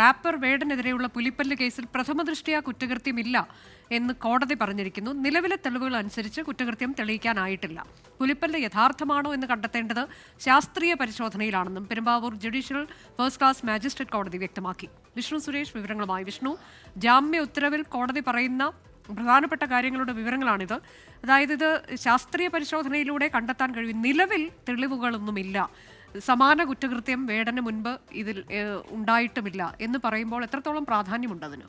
Wrapper വേടനെതിരെയുള്ള പുലിപ്പല്ല് കേസിൽ പ്രഥമ ദൃഷ്ടിയാ കുറ്റകൃത്യമില്ല എന്ന് കോടതി പറഞ്ഞിരിക്കുന്നു. നിലവിലെ തെളിവുകൾ അനുസരിച്ച് കുറ്റകൃത്യം തെളിയിക്കാനായിട്ടില്ല. പുലിപ്പല്ല് യഥാർത്ഥമാണോ എന്ന് കണ്ടെത്തേണ്ടത് ശാസ്ത്രീയ പരിശോധനയിലാണെന്നും Perumbavoor judicial first class magistrate കോടതി വ്യക്തമാക്കി. വിഷ്ണു സുരേഷ് വിവരങ്ങളുമായി. വിഷ്ണു ജാമ്യ ഉത്തരവിൽ കോടതി പറയുന്ന പ്രധാനപ്പെട്ട കാര്യങ്ങളുടെ വിവരങ്ങളാണിത്. അതായത് ഇത് ശാസ്ത്രീയ പരിശോധനയിലൂടെ കണ്ടെത്താൻ കഴിയും. നിലവിൽ തെളിവുകളൊന്നുമില്ല. സമാന കുറ്റകൃത്യം വേടന് മുൻപ് ഇതിൽ ഉണ്ടായിട്ടുമില്ല എന്ന് പറയുമ്പോൾ എത്രത്തോളം പ്രാധാന്യമുണ്ട് അതിന്?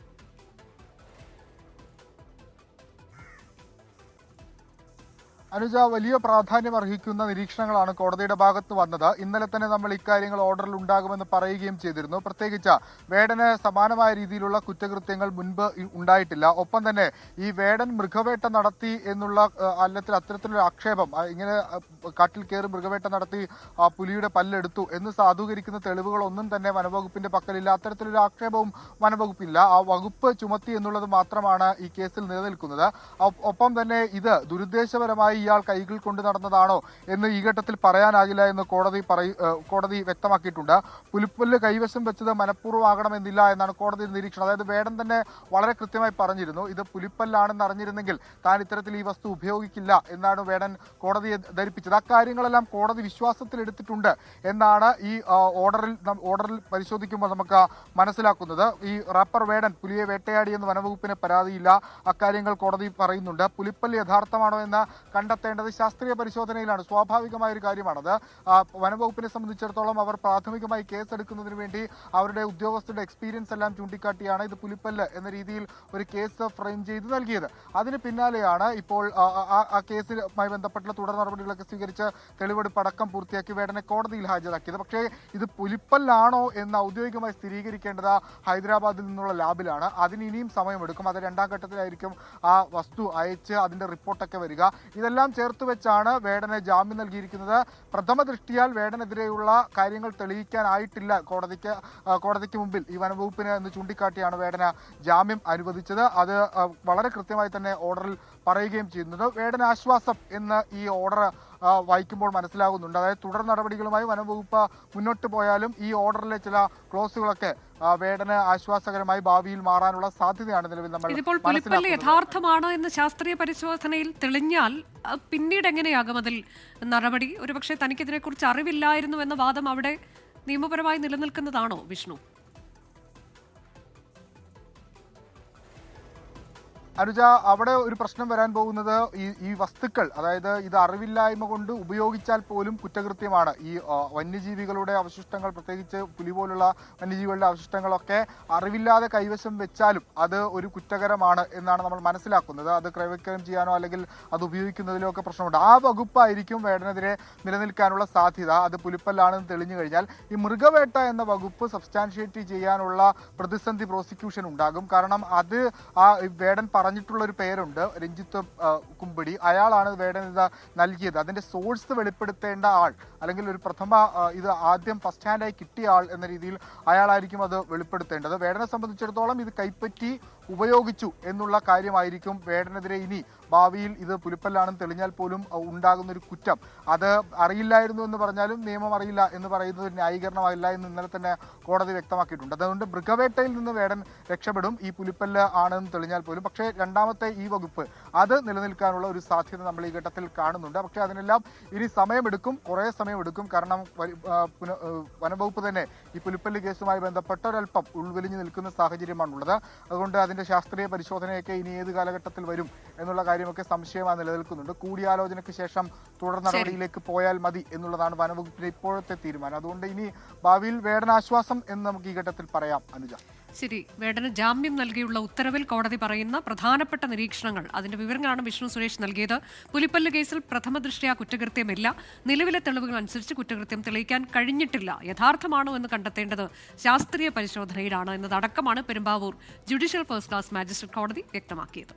അനുജ വലിയ പ്രാധാന്യം അർഹിക്കുന്ന നിരീക്ഷണങ്ങളാണ് കോടതിയുടെ ഭാഗത്ത് വന്നത്. ഇന്നലെ തന്നെ നമ്മൾ ഇക്കാര്യങ്ങൾ ഓർഡറിൽ ഉണ്ടാകുമെന്ന് പറയുകയും ചെയ്തിരുന്നു. പ്രത്യേകിച്ച് വേടന് സമാനമായ രീതിയിലുള്ള കുറ്റകൃത്യങ്ങൾ മുൻപ് ഉണ്ടായിട്ടില്ല. ഒപ്പം തന്നെ ഈ വേടൻ മൃഗവേട്ട നടത്തി എന്നുള്ള അല്ലെങ്കിൽ അത്തരത്തിലൊരു ആക്ഷേപം ഇങ്ങനെ കാട്ടിൽ കയറി മൃഗവേട്ട നടത്തി ആ പുലിയുടെ പല്ലെടുത്തു എന്ന് സാധൂകരിക്കുന്ന തെളിവുകളൊന്നും തന്നെ വനവകുപ്പിന്റെ പക്കലില്ല. അത്തരത്തിലൊരു ആക്ഷേപവും വനവകുപ്പില്ല. ആ വകുപ്പ് ചുമത്തി എന്നുള്ളത് മാത്രമാണ് ഈ കേസിൽ നിലനിൽക്കുന്നത്. ഒപ്പം തന്നെ ഇത് ദുരുദ്ദേശപരമായി ഇയാൾ കൈകൾ കൊണ്ടു നടന്നതാണോ എന്ന് ഈ ഘട്ടത്തിൽ പറയാനാകില്ല എന്ന് കോടതി പറയ കോടതി വ്യക്തമാക്കിയിട്ടുണ്ട്. പുലിപ്പുല്ല് കൈവശം വെച്ചത് മനഃപൂർവമാകണമെന്നില്ല എന്നാണ് കോടതി നിരീക്ഷണം. അതായത് വേടൻ തന്നെ വളരെ കൃത്യമായി പറഞ്ഞിരുന്നു ഇത് പുലിപ്പല്ലാണെന്ന് അറിഞ്ഞിരുന്നെങ്കിൽ താൻ ഇത്തരത്തിൽ ഈ വസ്തു ഉപയോഗിക്കില്ല എന്നാണ് വേടൻ കോടതിയെ ധരിപ്പിച്ചത്. അക്കാര്യങ്ങളെല്ലാം കോടതി വിശ്വാസത്തിലെടുത്തിട്ടുണ്ട് എന്നാണ് ഈ ഓർഡറിൽ ഓർഡറിൽ പരിശോധിക്കുമ്പോൾ നമുക്ക് മനസ്സിലാക്കുന്നത്. ഈ റാപ്പർ വേടൻ പുലിയെ വേട്ടയാടിയെന്ന് വനവകുപ്പിന് പരാതിയില്ല. അക്കാര്യങ്ങൾ കോടതി പറയുന്നുണ്ട്. പുലിപ്പല്ല് യഥാർത്ഥമാണോ എന്ന് കണ്ടെത്തേണ്ടത് ശാസ്ത്രീയ പരിശോധനയിലാണ്. സ്വാഭാവികമായ ഒരു കാര്യമാണത്. വനംവകുപ്പിനെ സംബന്ധിച്ചിടത്തോളം അവർ പ്രാഥമികമായി കേസെടുക്കുന്നതിന് വേണ്ടി അവരുടെ ഉദ്യോഗസ്ഥരുടെ എക്സ്പീരിയൻസ് എല്ലാം ചൂണ്ടിക്കാട്ടിയാണ് ഇത് പുലിപ്പല്ല് എന്ന രീതിയിൽ ഒരു കേസ് ഫ്രെയിം ചെയ്ത് നൽകിയത്. അതിന് പിന്നാലെയാണ് ഇപ്പോൾ ആ, കേസുമായി ബന്ധപ്പെട്ടുള്ള തുടർ നടപടികളൊക്കെ സ്വീകരിച്ച് തെളിവെടുപ്പ് അടക്കം പൂർത്തിയാക്കി വേടനെ കോടതിയിൽ ഹാജരാക്കിയത്. പക്ഷേ ഇത് പുലിപ്പല്ലാണോ എന്ന് ഔദ്യോഗികമായി സ്ഥിരീകരിക്കേണ്ടത് ഹൈദരാബാദിൽ നിന്നുള്ള ലാബിലാണ്. അതിന് ഇനിയും സമയമെടുക്കും. അത് രണ്ടാം ഘട്ടത്തിലായിരിക്കും ആ വസ്തു അയച്ച് അതിന്റെ റിപ്പോർട്ടൊക്കെ വരിക. ഇതെല്ലാം ചേർത്ത് വെച്ചാണ് വേടനെ ജാമ്യം നൽകിയിരിക്കുന്നത്. പ്രഥമ ദൃഷ്ടിയാൽ വേടനെതിരെയുള്ള കാര്യങ്ങൾ തെളിയിക്കാനായിട്ടില്ല കോടതിക്ക് കോടതിക്ക് മുമ്പിൽ ഈ വനംവകുപ്പിന് എന്ന് ചൂണ്ടിക്കാട്ടിയാണ് വേടന ജാമ്യം അനുവദിച്ചത്. അത് വളരെ കൃത്യമായി തന്നെ ഓർഡറിൽ പറയുകയും ചെയ്യുന്നത് വേടന ആശ്വാസം എന്ന് ഈ ഓർഡർ വായിക്കുമ്പോൾ മനസ്സിലാകുന്നുണ്ട്. അതായത് തുടർ നടപടികളുമായി വനംവകുപ്പ് മുന്നോട്ട് പോയാലും ഈ ഓർഡറിലെ ചില ക്ലോസുകളൊക്കെ ആ, വേടന് ആശ്വാസകരമായി ഭാവിയിൽ മാറാനുള്ള സാധ്യതയാണ് നിലവിൽ നമ്മൾ ഇതിപ്പോൾ പുലിപ്പല്ല് യഥാർത്ഥമാണ് എന്ന് ശാസ്ത്രീയ പരിശോധനയിൽ തെളിഞ്ഞാൽ പിന്നീട് എങ്ങനെയാകും അതിൽ നടപടി? ഒരുപക്ഷെ തനിക്കിതിനെക്കുറിച്ച് അറിവില്ലായിരുന്നു എന്ന വാദം അവിടെ നിയമപരമായി നിലനിൽക്കുന്നതാണോ വിഷ്ണു? അനുജ അവിടെ ഒരു പ്രശ്നം വരാൻ പോകുന്നത് ഈ ഈ വസ്തുക്കൾ അതായത് ഇത് അറിവില്ലായ്മ കൊണ്ട് ഉപയോഗിച്ചാൽ പോലും കുറ്റകൃത്യമാണ്. ഈ വന്യജീവികളുടെ അവശിഷ്ടങ്ങൾ പ്രത്യേകിച്ച് പുലി പോലുള്ള വന്യജീവികളുടെ അവശിഷ്ടങ്ങളൊക്കെ അറിവില്ലാതെ കൈവശം വെച്ചാലും അത് ഒരു കുറ്റകരമാണ് എന്നാണ് നമ്മൾ മനസ്സിലാക്കുന്നത്. അത് ക്രയവിക്രയം ചെയ്യാനോ അല്ലെങ്കിൽ അത് ഉപയോഗിക്കുന്നതിലോ ഒക്കെ പ്രശ്നമുണ്ട്. ആ വകുപ്പായിരിക്കും വേടനെതിരെ നിലനിൽക്കാനുള്ള സാധ്യത. അത് പുലിപ്പല്ലാണെന്ന് തെളിഞ്ഞു കഴിഞ്ഞാൽ ഈ മൃഗവേട്ട എന്ന വകുപ്പ് സബ്സ്റ്റാൻഷിയേറ്റ് ചെയ്യാനുള്ള പ്രതിസന്ധി പ്രോസിക്യൂഷൻ ഉണ്ടാകും. കാരണം അത് ആ വേടൻ പറഞ്ഞിട്ടുള്ള ഒരു പേരുണ്ട് രഞ്ജിത്ത് കുമ്പിടി. അയാളാണ് വേടനിത നൽകിയത്. അതിന്റെ സോഴ്സ് വെളിപ്പെടുത്തേണ്ട ആൾ അല്ലെങ്കിൽ ഒരു പ്രഥമ ഇത് ആദ്യം ഫസ്റ്റ് ഹാൻഡായി കിട്ടിയ ആൾ എന്ന രീതിയിൽ അയാളായിരിക്കും അത് വെളിപ്പെടുത്തേണ്ടത്. വേടനെ സംബന്ധിച്ചിടത്തോളം ഇത് കൈപ്പറ്റി ഉപയോഗിച്ചു എന്നുള്ള കാര്യമായിരിക്കും വേടനെതിരെ ഇനി ഭാവിയിൽ ഇത് പുലിപ്പല്ലാണെന്ന് തെളിഞ്ഞാൽ പോലും ഉണ്ടാകുന്ന ഒരു കുറ്റം. അത് അറിയില്ലായിരുന്നു എന്ന് പറഞ്ഞാലും നിയമം അറിയില്ല എന്ന് പറയുന്നത് ഒരു ന്യായീകരണമല്ല എന്ന് ഇന്നലെ തന്നെ കോടതി വ്യക്തമാക്കിയിട്ടുണ്ട്. അതുകൊണ്ട് മൃഗവേട്ടയിൽ നിന്ന് വേടൻ രക്ഷപ്പെടും. ഈ പുലിപ്പല്ല് ആണെന്ന് തെളിഞ്ഞാൽ പോലും. പക്ഷേ രണ്ടാമത്തെ ഈ വകുപ്പ് അത് നിലനിൽക്കാനുള്ള ഒരു സാധ്യത നമ്മൾ ഈ ഘട്ടത്തിൽ കാണുന്നുണ്ട്. പക്ഷേ അതിനെല്ലാം ഇനി സമയമെടുക്കും കുറേ സമയമെടുക്കും. കാരണം വനംവകുപ്പ് തന്നെ ഈ പുലിപ്പല്ല് കേസുമായി ബന്ധപ്പെട്ട ഒരല്പം ഉൾവലിഞ്ഞു നിൽക്കുന്ന സാഹചര്യമാണുള്ളത്. അതുകൊണ്ട് അതിന്റെ ശാസ്ത്രീയ പരിശോധനയൊക്കെ ഇനി ഏത് കാലഘട്ടത്തിൽ വരും എന്നുള്ള കാര്യമൊക്കെ സംശയമായി നിലനിൽക്കുന്നുണ്ട്. കൂടിയാലോചനയ്ക്ക് ശേഷം തുടർ നടപടിയിലേക്ക് പോയാൽ മതി എന്നുള്ളതാണ് വനവകുപ്പിന്റെ ഇപ്പോഴത്തെ തീരുമാനം. അതുകൊണ്ട് ഇനി ഭാവിയിൽ വേടനാശ്വാസം എന്ന് നമുക്ക് ഈ ഘട്ടത്തിൽ പറയാം അനുജ. ശരി വേടന് ജാമ്യം നൽകിയുള്ള ഉത്തരവിൽ കോടതി പറയുന്ന പ്രധാനപ്പെട്ട നിരീക്ഷണങ്ങൾ. അതിന്റെ വിവരങ്ങളാണ് വിഷ്ണു സുരേഷ് നൽകിയത്. പുലിപ്പല്ല് കേസിൽ പ്രഥമ ദൃഷ്ടിയാ കുറ്റകൃത്യമില്ല. നിലവിലെ തെളിവുകൾ അനുസരിച്ച് കുറ്റകൃത്യം തെളിയിക്കാൻ കഴിഞ്ഞിട്ടില്ല. യഥാർത്ഥമാണോ എന്ന് കണ്ടെത്തേണ്ടത് ശാസ്ത്രീയ പരിശോധനയിലാണ് എന്നതടക്കമാണ് Perumbavoor judicial first class magistrate കോടതി വ്യക്തമാക്കിയത്.